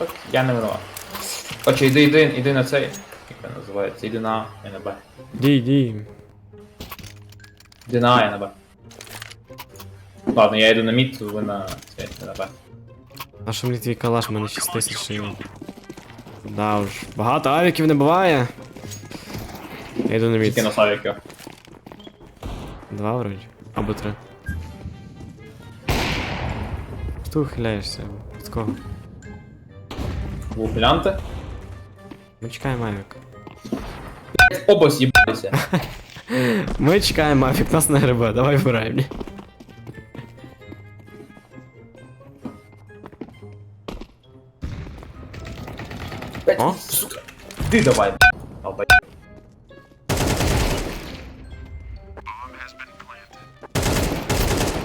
Так, я не винуват. Хоче, йди, йди, йди на цей. Як він називається? Йди на А, я на Б. Дій, дій. Йди на А, я на Б. Ладно, я йду на мід, ви на цей, ви на Б. А що мені твій калаш, в мене 6 тисяч. і- Да уж. Багато авіків не буває. Я йду на мід. Тільки на Савіки. Два вроді. Або три. Хто ухиляєшся? Від кого? Вуглянти. Ми чекаємо авік. Оба з'їбалися. Ми чекаємо авік, нас не гребе, давай вбирай мені. О? Сука. Ти давай. Долбай.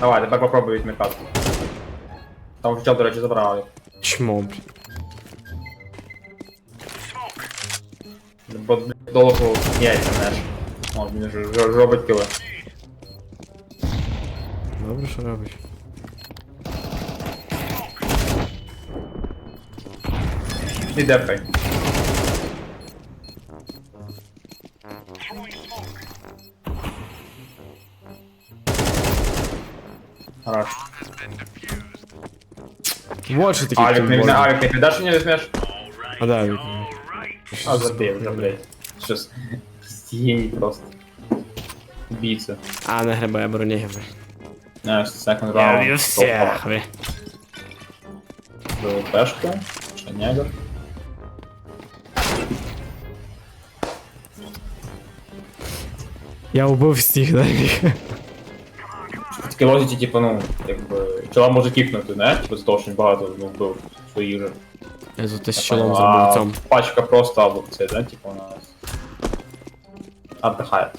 Давай, тепер попробуй відмикати. Там вже, до речі, забрали. Чмо, блін. Бо блядь, довго яйця неш. О, він ж ж- робить кіли. Добре, що робиш? І депкай. Хорош. Вот що таке Алік, не, не, тімборд. Алік, не підеш, не візьмеш? А да, авік. А, забей вже, блядь. Щас. Геній просто. Убийца. А, не гребе, я броню гребе. Не, second Я round. вб'ю всіх, бля. Был пешка. Шанягер. Я убив всіх, да, міг. Таке лозіті, типу, ну, чола може кікнути, не? Типу, з того, що він багато, ну, вбив своїх же. Я тут із щелом А зробив цьому. Пачка просто або це, да, типу, вона... Отдыхает.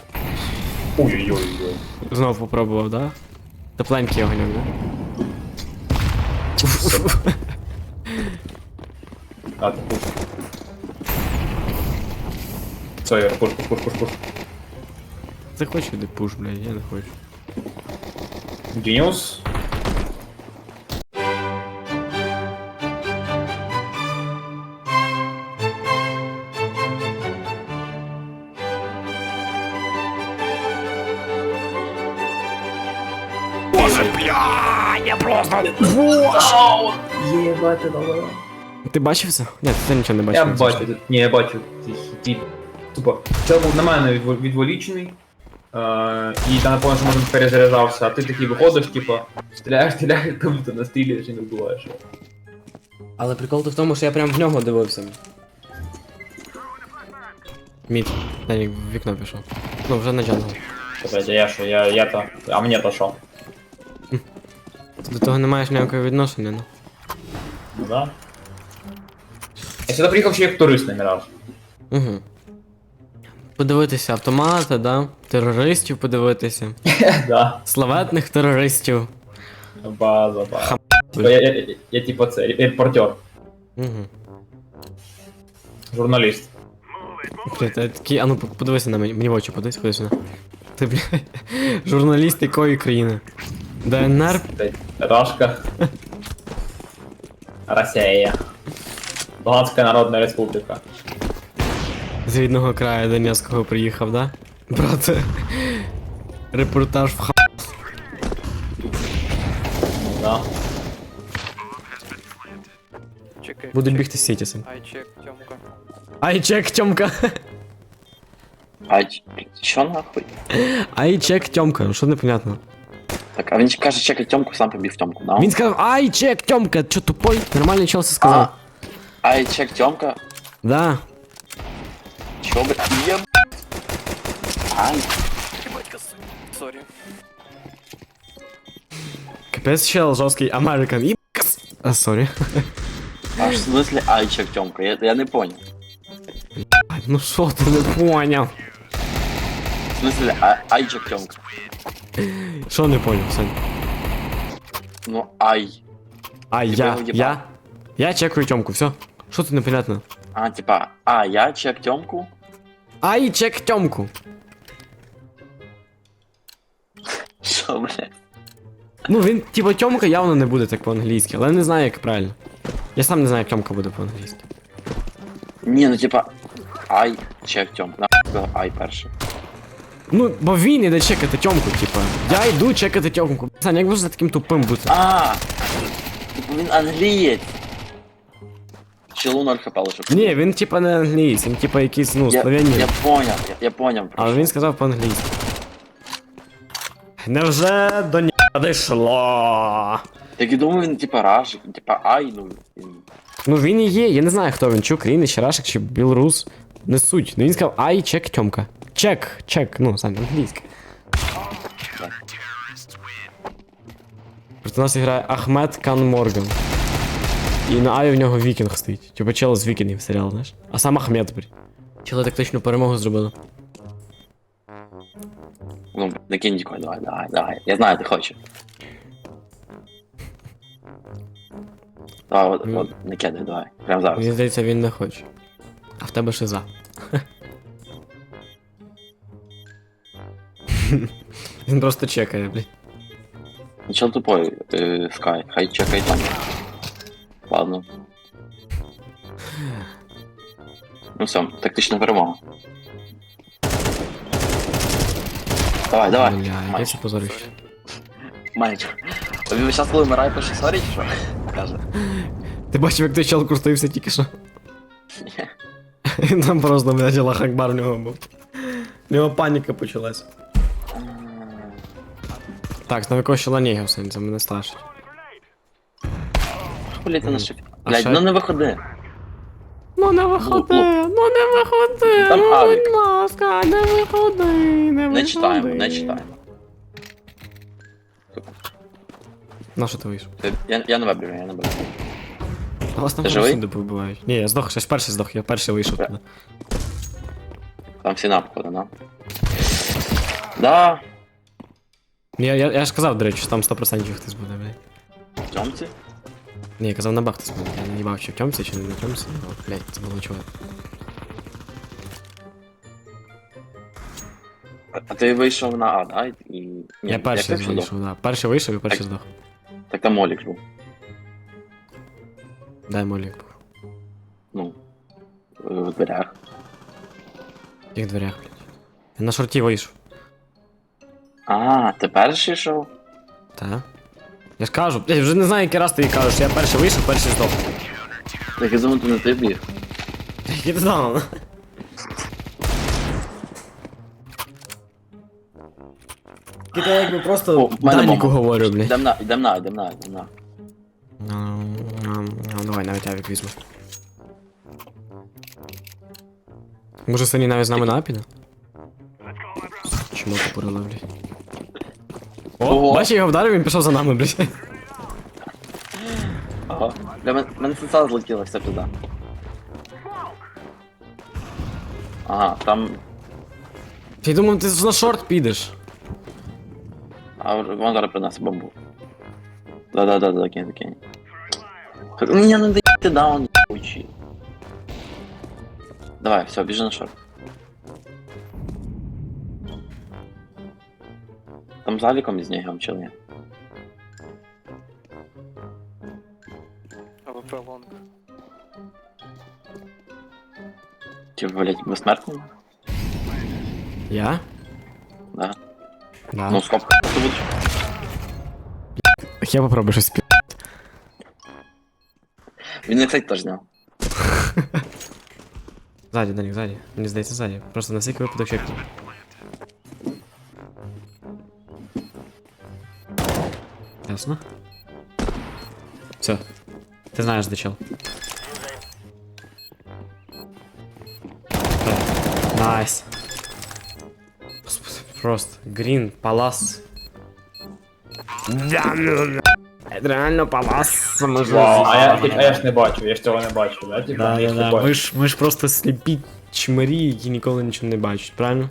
Ой-ой-ой. Знов попробував, да? Тепленький огоньок, да? А, ти пуш. Все, я пуш, пуш, пуш, пуш, пуш. Захочу де пуш, блядь, я не хочу. Genius. Єбать, ти добре. Ти бачив це? Ні, ти нічого не бачив. Я бачу, ні, я бачу. Ти, ти, тупо, чел був на мене відво- відволічений. Е, і там напевно, що може перезаряджався, а ти такий виходиш, типу, стріляєш, стріляєш, там ти настрілюєш і не вбиваєш. Але прикол то в тому, що я прям в нього дивився. Мід. Данік в вікно пішов. Ну, вже на джангл. Кстати, я що, я, я то, а мені то що? Ти до того не маєш ніякого відношення, ну. Ну да. Я сюди приїхав ще як турист на Міраж. Угу. Подивитися автомати, да? Терористів подивитися. Да. Славетних терористів. База, база. Типа, я, я, я, я типа це, репортер, Угу. журналіст. Бля, ти такий, а ну подивися на мені, мені в очі подивись, ходи сюди. Ти, бля, журналіст якої країни? ДНР? Рашка. Росія. Луганська Народна Республіка. З рідного краю Донецького приїхав, да? Брате. Репортаж в ха. Да. Чекай. Буду чек. бігти з Сітісом. Ай, чек, Тёмка. Ай, чек, Тьомка. А нахуй? Ай, чек, Тьомка, ну що непонятно. Так, а він каже, чекай Тьомку, сам побіг Тьомку, да? Він сказав, ай, чек, Тьомка, чо тупой? Нормальний чел це сказав. Ай, чек Тьомка. Да. Чо, бля? Єб... Ай, Сорі. Капець чел жорсткий Американ. Ібкас. А, сорі. а в смысле ай, чек Тьомка? Я, я не понял. Ну що ти не поняв? В смысле а, ай, чек Тьомка? Що не поняв, Сань? Ну, ай. А, я, виїбав. я, я чекаю Тьомку, все. Що тут непонятно? А, типа, а, я чек Тьомку? Ай, чек Тьомку. Що, бля? Ну він, типу, Тьомка явно не буде так по-англійськи, але не знаю, як правильно. Я сам не знаю, як Тьомка буде по-англійськи. Ні, ну типа. Ай, чек Тьомка. На ай перше. Ну, бо він іде чекати Тьомку, типа. Я йду чекати Тьомку. Саня, як можна таким тупим бути? А! Він англієць. Челу 0 хп лише. Ні, він типа не англійський, він типа якийсь, ну, я, словенін. я поняв, я, я поняв. Але він сказав по-англійськи. Невже до ні дійшло? Так і думаю, він типа рашик, він типа ай, ну. Він... Ну він і є, я не знаю хто він, чи українець, чи рашик, чи білорус. Не суть. Ну він сказав ай, чек Тьомка. Чек, чек, ну, сам англійський. Проти нас грає Ахмед Кан Морган. І на Ай в нього вікінг стоїть. Типа чело з вікінгів серіал, знаєш? А сам Ахмед, блін. Чело тактичну перемогу зробили. Ну, накинь дікой, давай, давай, давай. Я знаю, ти хочеш. Давай, от, Ну. от, не кидай, давай. Прямо зараз. Мені здається, він не хоче. А в тебе шиза. Він просто чекає, блін. Нічого тупой, е, Скай, хай чекай там. Ладно. Ну все, тактична перемога. Давай, давай. Бля, яке Матч. це позорище. Матч. Він зараз коли вмирає, пише сорі, чи що? Каже. Ти бачив, як той чел крутився тільки що? Там просто, блядь, Аллах Акбар в нього був. В нього паніка почалась. Так, на якого щела нігав, Сань, це мене страшить. Блять, ти на шифі. А Блять, що? ну не виходи. Ну не виходи, ну не виходи, Там ну, Авік. будь ласка, не виходи, не виходи. Не читаємо, не читаємо. На що ти вийшов? Ти- Я, я не виберу, я не беру. А вас там Ти живий? всюди побивають. Ні, я здох, ще ж перший здох, я перший вийшов туди. Там всі напади, на. Да, Я, я, я ж казав, до речі, що там 100% хтось буде, блядь. Тьомці. Ні, я казав на бак хтось буде. Я не їбав, чи в тьомці, чи не на тьомці. Ну, блядь, це було чого. А- А ти вийшов на А, да? І... Ні, Я перший як ти сюди? вийшов, да. Перший вийшов і перший Так. здох. Так там Молік ж був. Дай молік був. Ну. е, В дверях. В тих дверях, блядь. Я на шорті вийшов. А, ти перший йшов? Та? Я ж кажу, блядь, вже не знаю, який раз ти їй кажеш, я перший вийшов, перший здох. Так я думаю, ти не ти біг. Я не знав. Я якби просто О, в мене Даніку мама. говорю, блядь. Йдем на, йдем на, йдем на, йдем на. Ну, ну, ну, давай, навіть авік візьму. Може сині навіть з нами на піде? Чому ти порили, блядь? О, Ого. бачиш, я його вдарив, він пішов за нами, блядь. Ага. Для мене, мене сенса злетіла, все туди. Ага, там. Я думав, ти на шорт підеш. А вон зараз принесе бомбу. Да-да-да, кинь, кинь. Так, Мені не даєте даун, ебучий. Давай, все, біжи на шорт. Там за віком із нього чи ні? АВП лонг. Чи, блять, безсмертний? Я? Да. Да. Ну, стоп, ти будеш. Я попробую щось пі... Він не цей теж зняв. Ззаді, Данік, ззаді. Мені здається, ззаді. Просто на всякий випадок чекну. Ясно? Все. Ти знаєш, де чел. Так. Найс. Господи, Просто. Грін, палас. Реально палас. Може Вау, а я, а я ж не бачу, я ж цього не бачу, да? Типа, Да, я да, ж не да. бачу. Ми ж, ми ж просто сліпі чмирі, які ніколи нічого не бачать, правильно?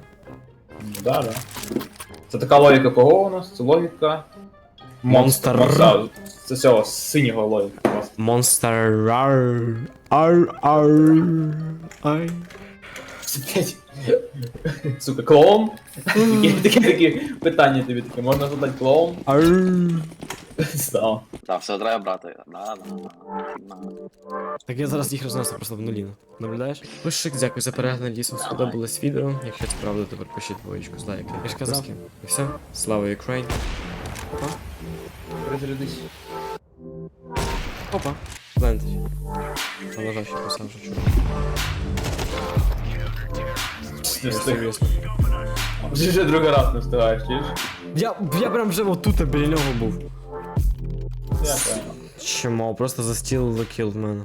Да, да. Це така логіка кого у нас? Це логіка. Монстр. Монстра. Це цього синього нас. Monster ар ар ар ай. Сука, клоун? Такі, такі питання тобі такі. Можна задати клоун? ар Став. Так, все, треба брати. Да, да, да. Так я зараз їх рознесу просто в нулі. Наблюдаєш? Пишик, дякую за перегляд, надіюсь, сподобалось відео. Якщо це правда, то пишіть двоєчку з лайком. Я ж казав. І все. Слава Україні. Опа. Перезарядись. Опа. Плентить. А нажав ще писав, що чую. Не встиг. Вже другий раз не встигаєш, чуєш? Я, я прям вже отут біля нього був. Я понял. Чому? Просто за стіл закіл в мене.